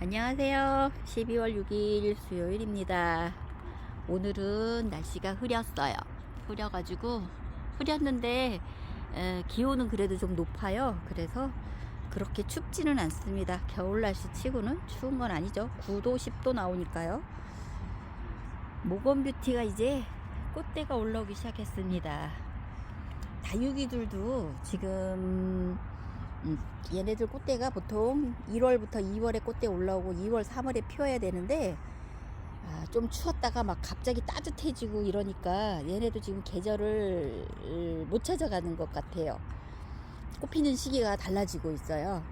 안녕하세요. 12월 6일 수요일입니다. 오늘은 날씨가 흐렸어요. 흐려가지고, 흐렸는데, 에, 기온은 그래도 좀 높아요. 그래서 그렇게 춥지는 않습니다. 겨울 날씨 치고는 추운 건 아니죠. 9도, 10도 나오니까요. 모건 뷰티가 이제 꽃대가 올라오기 시작했습니다. 다육이들도 지금 음, 얘네들 꽃대가 보통 1월부터 2월에 꽃대 올라오고 2월, 3월에 피어야 되는데 아, 좀 추웠다가 막 갑자기 따뜻해지고 이러니까 얘네도 지금 계절을 을, 못 찾아가는 것 같아요. 꽃피는 시기가 달라지고 있어요.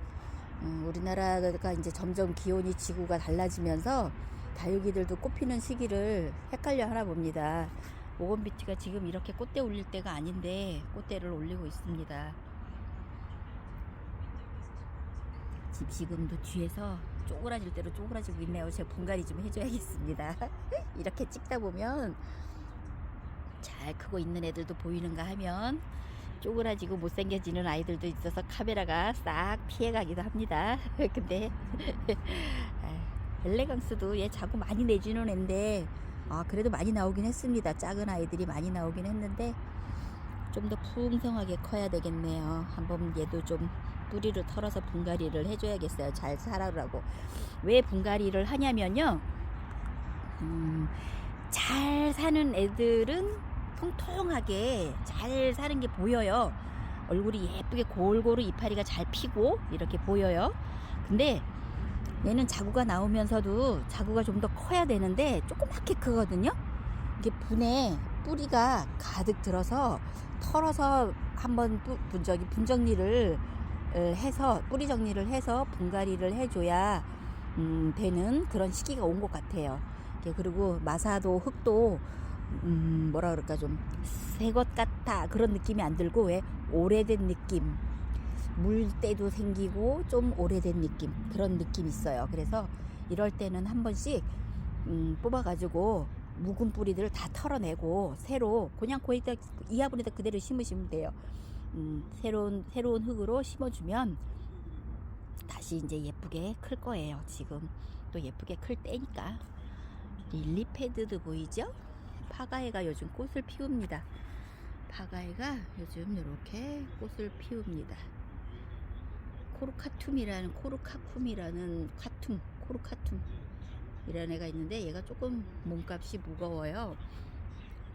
음, 우리나라가 이제 점점 기온이 지구가 달라지면서 다육이들도 꽃피는 시기를 헷갈려 하나 봅니다. 모건비티가 지금 이렇게 꽃대 올릴 때가 아닌데 꽃대를 올리고 있습니다. 집시금도 뒤에서 쪼그라질 대로 쪼그라지고 있네요. 제가 분갈이 좀 해줘야겠습니다. 이렇게 찍다 보면 잘 크고 있는 애들도 보이는가 하면 쪼그라지고 못생겨지는 아이들도 있어서 카메라가 싹 피해가기도 합니다. 근데 아, 엘레강스도 얘 자꾸 많이 내주는 애인데 아 그래도 많이 나오긴 했습니다. 작은 아이들이 많이 나오긴 했는데 좀 더 풍성하게 커야 되겠네요. 한번 얘도 좀 뿌리를 털어서 분갈이를 해줘야겠어요. 잘 자라라고. 왜 분갈이를 하냐면요. 음, 잘 사는 애들은 통통하게 잘 사는 게 보여요. 얼굴이 예쁘게 골고루 이파리가 잘 피고 이렇게 보여요. 근데 얘는 자구가 나오면서도 자구가 좀 더 커야 되는데 조그맣게 크거든요. 이게 분에 뿌리가 가득 들어서 털어서 한번 분- 분저기 분정리를 을 해서 뿌리 정리를 해서 분갈이를 해줘야 음, 되는 그런 시기가 온 것 같아요. 그리고 마사도 흙도 음, 뭐라 그럴까 좀 새 것 같아 그런 느낌이 안 들고 왜 오래된 느낌 물때도 생기고 좀 오래된 느낌 그런 느낌 있어요. 그래서 이럴 때는 한 번씩 음, 뽑아가지고 묵은 뿌리들 다 털어내고 새로 그냥 거기다 이 화분에다 그대로 심으시면 돼요. 음, 새로운 새로운 흙으로 심어주면 다시 이제 예쁘게 클 거예요. 지금 또 예쁘게 클 때니까 릴리 패드도 보이죠? 파가애가 요즘 꽃을 피웁니다. 파가애가 요즘 이렇게 꽃을 피웁니다. 코르카툼이라는 코르카쿰이라는 카툼 코르카툼 이라는 애가 있는데 얘가 조금 몸값이 무거워요.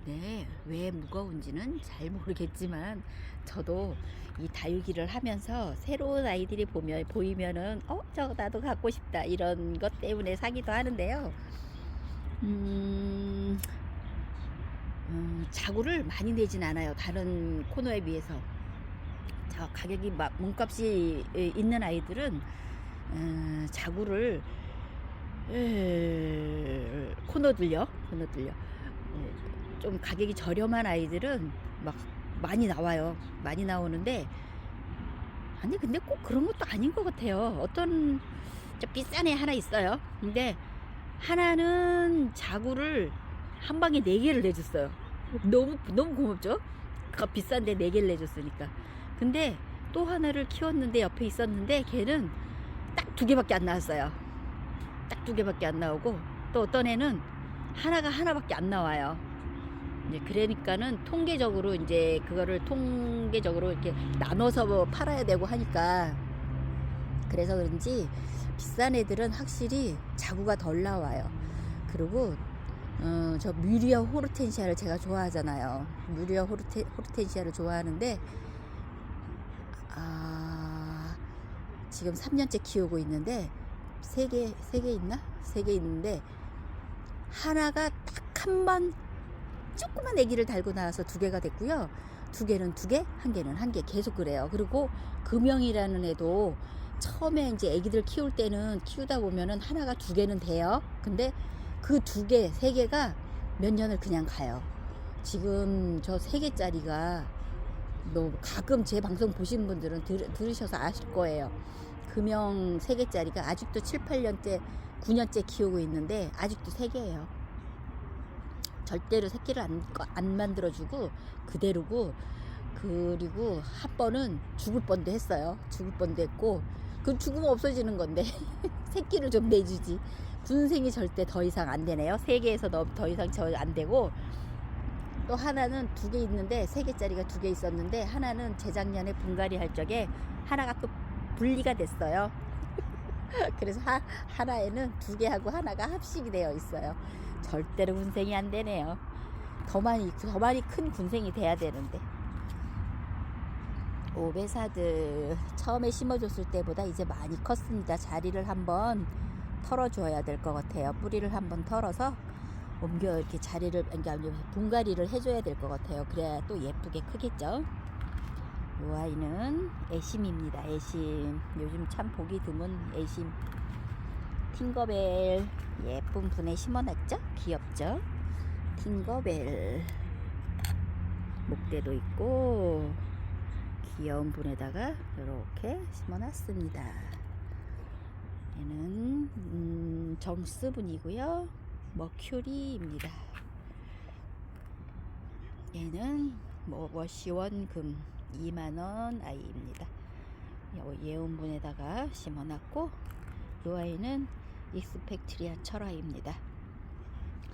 네, 왜 무거운지는 잘 모르겠지만 저도 이 다육이를 하면서 새로운 아이들이 보면 보이면은 어, 저 나도 갖고 싶다 이런 것 때문에 사기도 하는데요. 음, 음, 자구를 많이 내진 않아요. 다른 코너에 비해서. 자, 가격이 막 몸값이 있는 아이들은 음, 자구를 에, 코너들요, 코너들요. 어, 좀 가격이 저렴한 아이들은 막 많이 나와요. 많이 나오는데 아니 근데 꼭 그런 것도 아닌 것 같아요. 어떤 좀 비싼 애 하나 있어요. 근데 하나는 자구를 한 방에 네 개를 내줬어요. 너무 너무 고맙죠? 그 비싼데 네 개를 내줬으니까. 근데 또 하나를 키웠는데 옆에 있었는데 걔는 딱 두 개밖에 안 나왔어요. 딱 두 개밖에 안 나오고 또 어떤 애는 하나가 하나밖에 안 나와요. 이제 그러니까는 통계적으로 이제 그거를 통계적으로 이렇게 나눠서 뭐 팔아야 되고 하니까 그래서 그런지 비싼 애들은 확실히 자구가 덜 나와요. 그리고 어, 저 뮤리아 호르텐시아를 제가 좋아하잖아요. 뮤리아 호르테, 호르텐시아를 좋아하는데 아, 지금 3년째 키우고 있는데 세 개, 세 개 있나? 세 개 있는데 하나가 딱 한 번 조그만 아기를 달고 나와서 두 개가 됐고요. 두 개는 두 개, 한 개는 한 개 계속 그래요. 그리고 금영이라는 애도 처음에 이제 아기들 키울 때는 키우다 보면은 하나가 두 개는 돼요. 근데 그 두 개, 세 개가 몇 년을 그냥 가요. 지금 저 세 개짜리가 너 가끔 제 방송 보신 분들은 들, 들으셔서 아실 거예요. 금형 세 개짜리가 아직도 7, 8년째, 9년째 키우고 있는데 아직도 세 개예요. 절대로 새끼를 안, 안 만들어주고 그대로고 그리고 한 번은 죽을 뻔도 했어요. 죽을 뻔도 했고 그 죽으면 없어지는 건데 새끼를 좀 내주지. 군생이 절대 더 이상 안 되네요. 세 개에서 더, 더 이상 저 안 되고 또 하나는 두 개 있는데 세 개짜리가 두 개 있었는데 하나는 재작년에 분갈이 할 적에 하나가 또 분리가 됐어요. 그래서 하, 하나에는 두 개하고 하나가 합식이 되어 있어요. 절대로 군생이 안 되네요. 더 많이 더 많이 큰 군생이 돼야 되는데. 오베사드 처음에 심어줬을 때보다 이제 많이 컸습니다. 자리를 한번 털어줘야 될 것 같아요. 뿌리를 한번 털어서 옮겨 이렇게 자리를 그러니까 분갈이를 해줘야 될 것 같아요. 그래야 또 예쁘게 크겠죠. 이 아이는 애심입니다. 애심. 요즘 참 보기 드문 애심. 팅거벨 예쁜 분에 심어놨죠? 귀엽죠? 팅거벨 목대도 있고 귀여운 분에다가 이렇게 심어놨습니다. 얘는 음, 정스 분이고요. 머큐리입니다. 얘는 뭐 워시원금 2만원 아이입니다. 요 예온분에다가 심어놨고 이 아이는 익스펙트리아 철화입니다.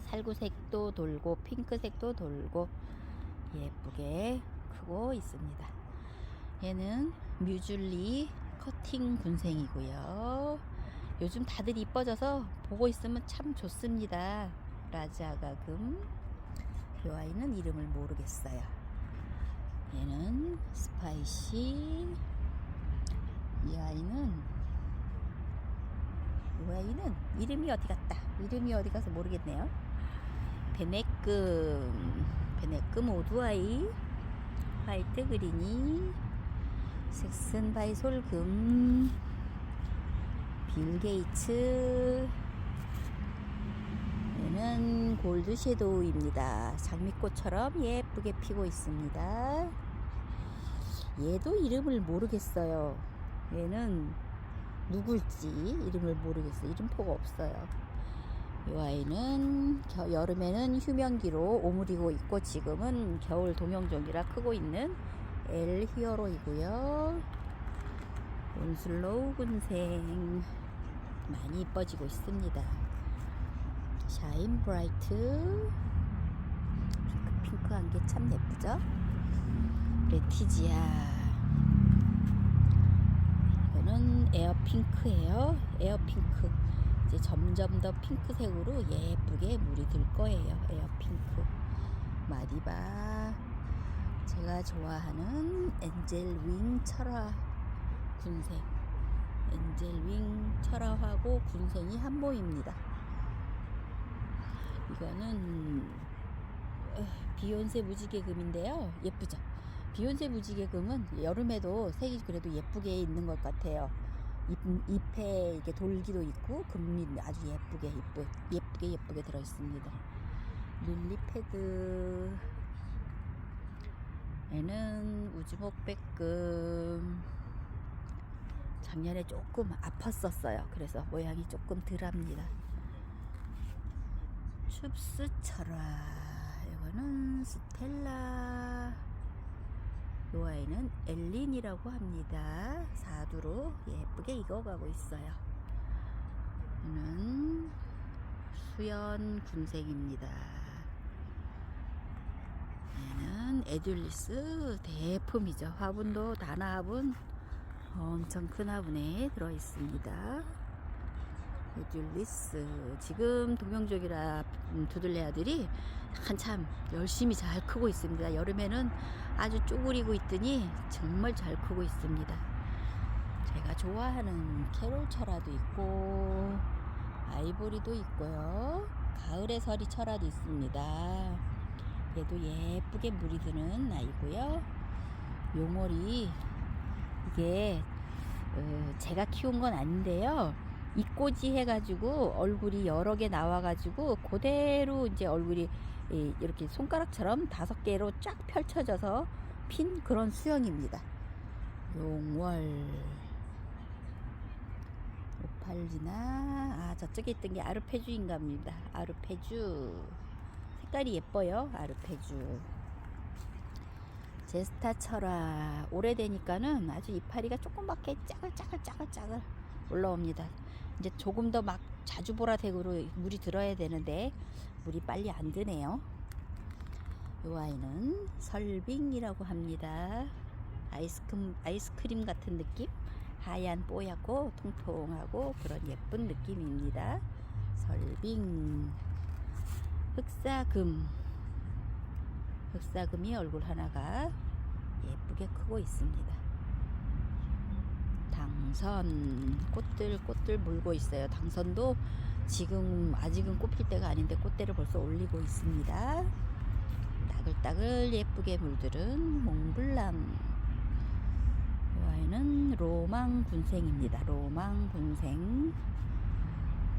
살구색도 돌고 핑크색도 돌고 예쁘게 크고 있습니다. 얘는 뮤줄리 커팅 군생이고요. 요즘 다들 이뻐져서 보고 있으면 참 좋습니다. 라자가금. 이 아이는 이름을 모르겠어요. 얘는 스파이시. 이 아이는 이 아이는 이름이 어디 갔다. 이름이 어디 가서 모르겠네요. 베네끔 베네끔 오두아이 화이트 그린이 색슨 바이 솔금 빌 게이츠 얘는 골드 섀도우입니다. 장미꽃처럼 예쁘게 피고 있습니다. 얘도 이름을 모르겠어요. 얘는 누굴지 이름을 모르겠어요. 이름표가 없어요. 이 아이는 겨- 여름에는 휴면기로 오므리고 있고 지금은 겨울 동영종이라 크고 있는 엘 히어로이고요. 온슬로우 군생 많이 이뻐지고 있습니다. 샤인 브라이트 핑크 핑크한 게 참 예쁘죠? 레티지아 이거는 에어핑크예요. 에어핑크 이제 점점 더 핑크색으로 예쁘게 물이 들 거예요. 에어핑크 마디바 제가 좋아하는 엔젤 윙 철화 군생 엔젤 윙 철화하고 군생이 한 모입니다. 이거는 어, 비욘세 무지개금인데요. 예쁘죠? 비욘세 무지개금은 여름에도 색이 그래도 예쁘게 있는 것 같아요. 잎, 잎에 이렇게 돌기도 있고 금이 아주 예쁘게 예쁘, 예쁘게 예쁘게 들어 있습니다. 릴리 패드 얘는 우주목백금 작년에 조금 아팠었어요. 그래서 모양이 조금 덜합니다. 춥스철화 이거는 스텔라 요 아이는 엘린이라고 합니다. 사두로 예쁘게 익어가고 있어요. 얘는 수연 군생입니다. 얘는 에듈리스 대품이죠. 화분도 다나 화분 엄청 큰 화분에 들어 있습니다. 에듈리스 지금 동명족이라 음, 두들레 아들이 한참 열심히 잘 크고 있습니다. 여름에는 아주 쪼그리고 있더니 정말 잘 크고 있습니다. 제가 좋아하는 캐롤 철화도 있고 아이보리도 있고요. 가을의 서리 철화도 있습니다. 얘도 예쁘게 물이 드는 아이고요. 용월이 이게 어, 제가 키운 건 아닌데요. 이꼬지 해가지고 얼굴이 여러 개 나와가지고 그대로 이제 얼굴이 이- 이렇게 손가락처럼 다섯 개로 쫙 펼쳐져서 핀 그런 수영입니다. 용월 오팔리나 아 저쪽에 있던 게 아르페주인가입니다. 아르페주 색깔이 예뻐요. 아르페주 제스타 철화 오래되니까는 아주 이파리가 조금밖에 짜글짜글짜글짜글 올라옵니다. 이제 조금 더 막 자주 보라색으로 물이 들어야 되는데 물이 빨리 안 드네요. 이 아이는 설빙이라고 합니다. 아이스크림 아이스크림 같은 느낌? 하얀 뽀얗고 통통하고 그런 예쁜 느낌입니다. 설빙 흑사금 흑사금이 얼굴 하나가 예쁘게 크고 있습니다. 당선 꽃들 꽃들 물고 있어요. 당선도 지금 아직은 꽃필 때가 아닌데 꽃대를 벌써 올리고 있습니다. 따글따글 예쁘게 물들은 몽블랑 이 아이는 로망 군생입니다. 로망 군생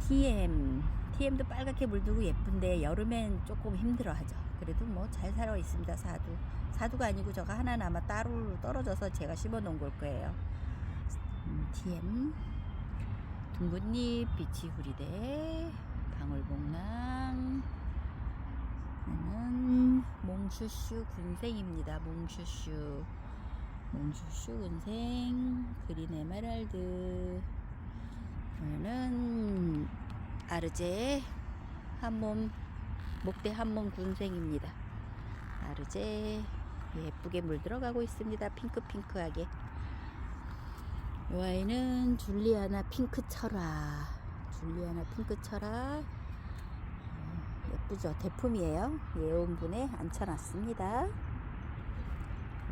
TM TM도 빨갛게 물들고 예쁜데 여름엔 조금 힘들어하죠. 그래도 뭐 잘 살아 있습니다. 사두 사두가 아니고 저거 하나 남아 따로 떨어져서 제가 심어 놓은 걸 거예요. 음, TM 둥근잎 비치후리대 방울복랑 얘는 몽슈슈 군생입니다. 몽슈슈 몽슈슈 군생 그린 에메랄드 얘는 아르제 한몸 목대 한몸 군생입니다. 아르제 예쁘게 물 들어가고 있습니다. 핑크핑크하게. 이 아이는 줄리아나 핑크 철화. 줄리아나 핑크 철화. 어, 예쁘죠? 대품이에요. 예온분에 앉혀놨습니다. 이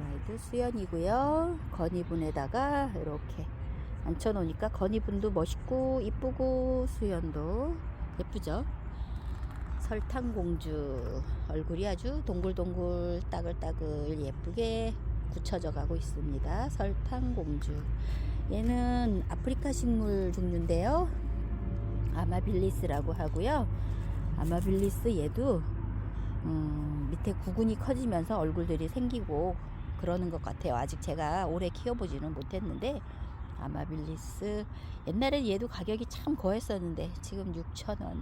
아이도 수연이고요. 건이분에다가 이렇게 앉혀놓으니까 건이분도 멋있고 이쁘고 수연도 예쁘죠? 설탕공주 얼굴이 아주 동글동글 따글따글 예쁘게 굳혀져 가고 있습니다. 설탕공주 얘는 아프리카 식물 종류인데요. 아마빌리스라고 하고요. 아마빌리스 얘도 음, 밑에 구근이 커지면서 얼굴들이 생기고 그러는 것 같아요. 아직 제가 오래 키워보지는 못했는데 아마빌리스 옛날엔 얘도 가격이 참 거했었는데 지금 6,000원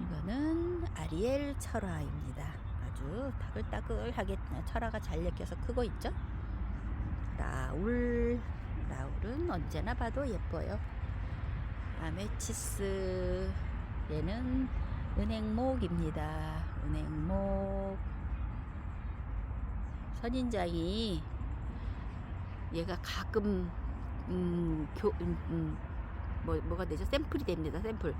이거는 아리엘 철화입니다. 아주 따글따글하게 철화가 잘 엮여서 크고 있죠. 라울 라울은 언제나 봐도 예뻐요. 아메치스 얘는 은행목입니다. 은행목 선인장이 얘가 가끔 음, 교, 음, 음, 뭐, 뭐가 되죠? 샘플이 됩니다. 샘플.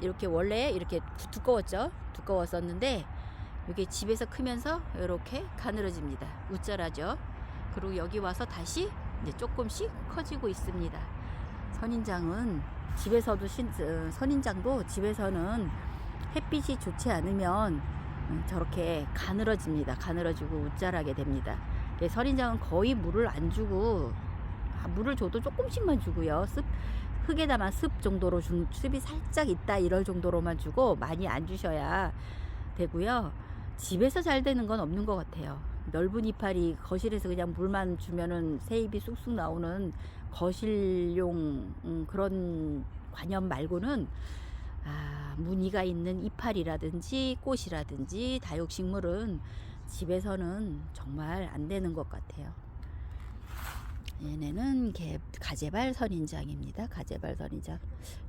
이렇게 원래 이렇게 두- 두꺼웠죠? 두꺼웠었는데 이게 집에서 크면서 이렇게 가늘어집니다. 우짜라죠? 그리고 여기 와서 다시 이제 조금씩 커지고 있습니다. 선인장은 집에서도 신, 어, 선인장도 집에서는 햇빛이 좋지 않으면 음, 저렇게 가늘어집니다. 가늘어지고 우짜라게 됩니다. 예, 선인장은 거의 물을 안 주고 아, 물을 줘도 조금씩만 주고요. 습 흙에다만 습 정도로 준 습이 살짝 있다 이럴 정도로만 주고 많이 안 주셔야 되고요. 집에서 잘 되는 건 없는 것 같아요. 넓은 이파리 거실에서 그냥 물만 주면은 새잎이 쑥쑥 나오는 거실용 음, 그런 관념 말고는 아, 무늬가 있는 이파리라든지 꽃이라든지 다육식물은 집에서는 정말 안 되는 것 같아요. 얘네는 개, 가재발 선인장입니다. 가재발 선인장.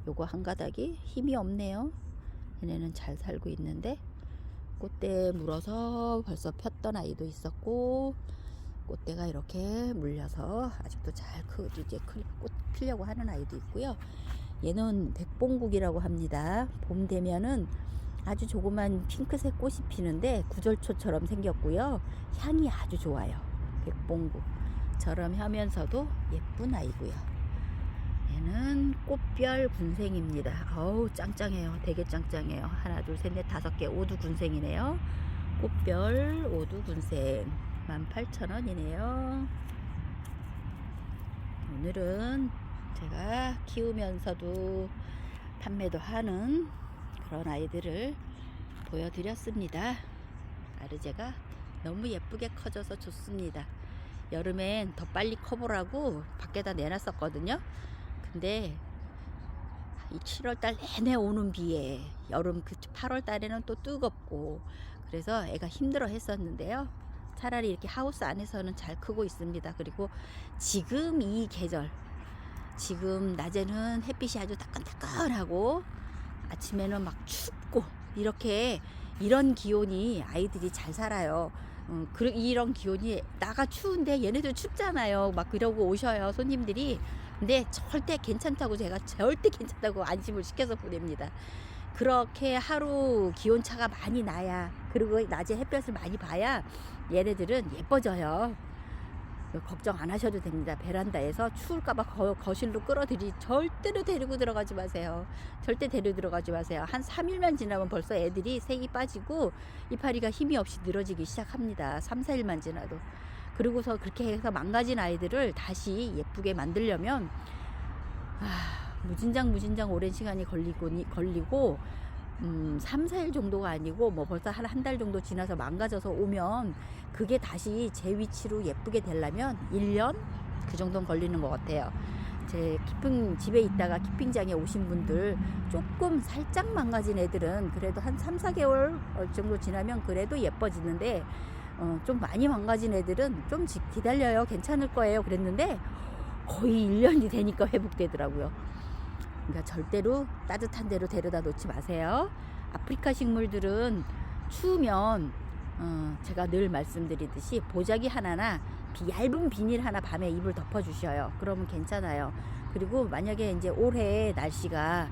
요거 한 가닥이 힘이 없네요. 얘네는 잘 살고 있는데 꽃대 물어서 벌써 폈던 아이도 있었고 꽃대가 이렇게 물려서 아직도 잘 크, 이제 클- 꽃 피려고 하는 아이도 있고요. 얘는 백봉국이라고 합니다. 봄 되면은 아주 조그만 핑크색 꽃이 피는데 구절초처럼 생겼고요. 향이 아주 좋아요. 백봉국처럼 하면서도 예쁜 아이고요. 얘는 꽃별 군생입니다. 어우 짱짱해요. 되게 짱짱해요. 하나 둘 셋 넷 다섯 개 오두 군생이네요. 꽃별 오두 군생 18,000원이네요. 오늘은 제가 키우면서도 판매도 하는 그런 아이들을 보여드렸습니다. 아르제가 너무 예쁘게 커져서 좋습니다. 여름엔 더 빨리 커보라고 밖에다 내놨었거든요. 이 7월달 내내 오는 비에 여름 그 8월달에는 또 뜨겁고 그래서 애가 힘들어 했었는데요. 차라리 이렇게 하우스 안에서는 잘 크고 있습니다. 그리고 지금 이 계절, 지금 낮에는 햇빛이 아주 따끈따끈하고 아침에는 막 춥고 이렇게 이런 기온이 아이들이 잘 살아요. 음, 그, 이런 기온이 나가 추운데 얘네들 춥잖아요. 막 그러고 오셔요 손님들이. 근데 절대 괜찮다고 제가 절대 괜찮다고 안심을 시켜서 보냅니다. 그렇게 하루 기온 차가 많이 나야 그리고 낮에 햇볕을 많이 봐야 얘네들은 예뻐져요. 걱정 안 하셔도 됩니다. 베란다에서 추울까봐 거, 거실로 끌어들이 절대로 데리고 들어가지 마세요. 절대 데리고 들어가지 마세요. 한 3일만 지나면 벌써 애들이 색이 빠지고 이파리가 힘이 없이 늘어지기 시작합니다. 3, 4일만 지나도. 그리고서 그렇게 해서 망가진 아이들을 다시 예쁘게 만들려면 아, 무진장 무진장 오랜 시간이 걸리고 걸리고 음, 3, 4일 정도가 아니고 뭐 벌써 한 한 달 정도 지나서 망가져서 오면 그게 다시 제 위치로 예쁘게 되려면 1년 그 정도는 걸리는 것 같아요. 제 키핑 집에 있다가 키핑장에 오신 분들 조금 살짝 망가진 애들은 그래도 한 3, 4개월 정도 지나면 그래도 예뻐지는데 어, 좀 많이 망가진 애들은 좀 지- 기다려요. 괜찮을 거예요. 그랬는데 거의 1년이 되니까 회복되더라고요. 그러니까 절대로 따뜻한 데로 데려다 놓지 마세요. 아프리카 식물들은 추우면 어, 제가 늘 말씀드리듯이 보자기 하나나 비- 얇은 비닐 하나 밤에 이불 덮어 주셔요. 그러면 괜찮아요. 그리고 만약에 이제 올해 날씨가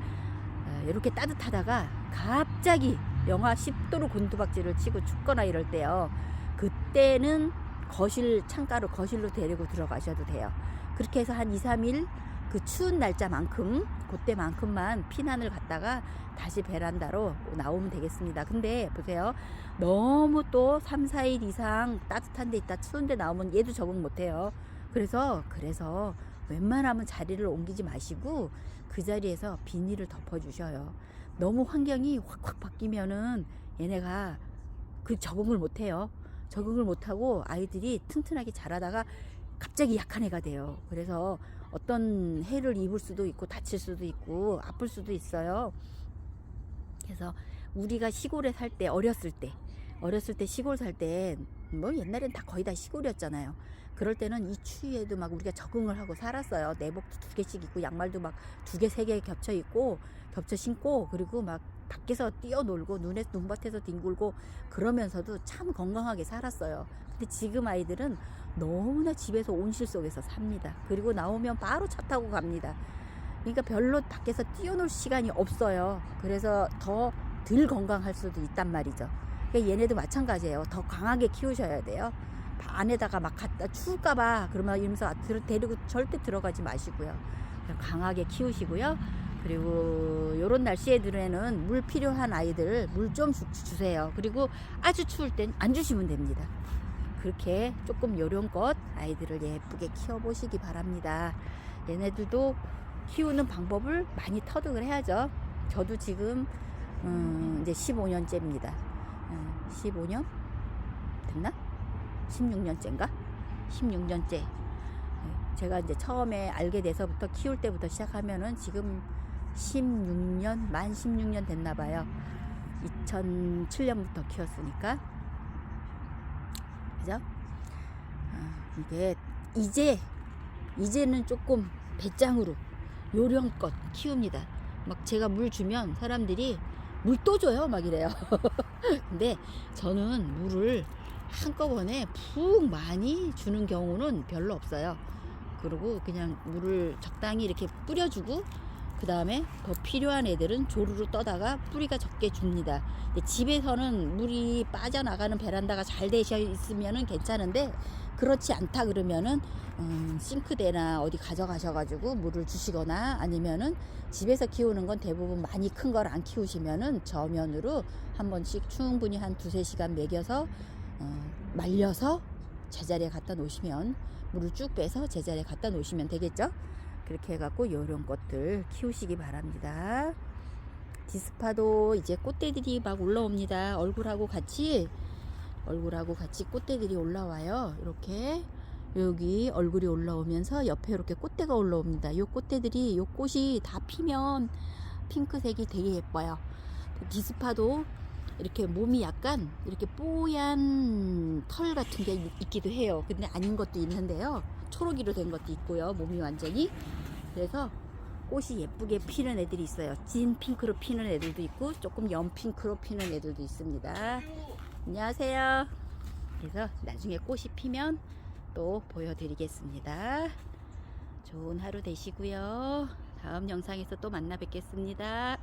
어, 이렇게 따뜻하다가 갑자기 영하 10도로 곤두박질을 치고 춥거나 이럴 때요. 그때는 거실 창가로 거실로 데리고 들어가셔도 돼요. 그렇게 해서 한 2, 3일 그 추운 날짜만큼 그때만큼만 피난을 갔다가 다시 베란다로 나오면 되겠습니다. 근데 보세요. 너무 또 3, 4일 이상 따뜻한 데 있다 추운 데 나오면 얘도 적응 못 해요. 그래서 그래서 웬만하면 자리를 옮기지 마시고 그 자리에서 비닐을 덮어 주셔요. 너무 환경이 확확 바뀌면은 얘네가 그 적응을 못 해요. 적응을 못 하고 아이들이 튼튼하게 자라다가 갑자기 약한 애가 돼요. 그래서 어떤 해를 입을 수도 있고 다칠 수도 있고 아플 수도 있어요. 그래서 우리가 시골에 살 때 어렸을 때 어렸을 때 시골 살 때 뭐 옛날엔 다 거의 다 시골이었잖아요. 그럴 때는 이 추위에도 막 우리가 적응을 하고 살았어요. 내복도 두 개씩 입고 양말도 막 두 개 세 개 겹쳐 입고 겹쳐 신고 그리고 막 밖에서 뛰어놀고 눈에 눈밭에서 뒹굴고 그러면서도 참 건강하게 살았어요. 근데 지금 아이들은 너무나 집에서 온실 속에서 삽니다. 그리고 나오면 바로 차 타고 갑니다. 그러니까 별로 밖에서 뛰어놀 시간이 없어요. 그래서 더 덜 건강할 수도 있단 말이죠. 그러니까 얘네도 마찬가지예요. 더 강하게 키우셔야 돼요. 안에다가 막 갖다 추울까봐 그러면 이러면서 데리고 절대 들어가지 마시고요. 강하게 키우시고요. 그리고 요런 날씨에 들에는 물 필요한 아이들 물 좀 주세요. 그리고 아주 추울 땐 안 주시면 됩니다. 그렇게 조금 요령껏 아이들을 예쁘게 키워보시기 바랍니다. 얘네들도 키우는 방법을 많이 터득을 해야죠. 저도 지금 음, 이제 15년째입니다. 15년 됐나? 16년째인가? 16년째. 제가 이제 처음에 알게 돼서부터 키울 때부터 시작하면은 지금 16년 만 16년 됐나 봐요. 2007년부터 키웠으니까. 그죠? 아, 이게 이제 이제는 조금 배짱으로 요령껏 키웁니다. 막 제가 물 주면 사람들이 물 또 줘요 막 이래요. 근데 저는 물을 한꺼번에 푹 많이 주는 경우는 별로 없어요. 그리고 그냥 물을 적당히 이렇게 뿌려주고 그 다음에 더 필요한 애들은 조르르 떠다가 뿌리가 적게 줍니다. 집에서는 물이 빠져나가는 베란다가 잘 되어 있으면은 괜찮은데 그렇지 않다 그러면은 음, 싱크대나 어디 가져가셔가지고 물을 주시거나 아니면은 집에서 키우는 건 대부분 많이 큰 걸 안 키우시면은 저면으로 한 번씩 충분히 한 두세 시간 먹여서 어, 말려서 제자리에 갖다 놓으시면 물을 쭉 빼서 제자리에 갖다 놓으시면 되겠죠? 그렇게 해갖고 요런 것들 키우시기 바랍니다. 디스파도 이제 꽃대들이 막 올라옵니다. 얼굴하고 같이 얼굴하고 같이 꽃대들이 올라와요. 이렇게 여기 얼굴이 올라오면서 옆에 이렇게 꽃대가 올라옵니다. 요 꽃대들이 요 꽃이 다 피면 핑크색이 되게 예뻐요. 디스파도 이렇게 몸이 약간 이렇게 뽀얀 털 같은 게 있- 있기도 해요. 근데 아닌 것도 있는데요. 초록이로 된 것도 있고요. 몸이 완전히. 그래서 꽃이 예쁘게 피는 애들이 있어요. 진 핑크로 피는 애들도 있고 조금 연 핑크로 피는 애들도 있습니다. 안녕하세요. 그래서 나중에 꽃이 피면 또 보여드리겠습니다. 좋은 하루 되시고요. 다음 영상에서 또 만나 뵙겠습니다.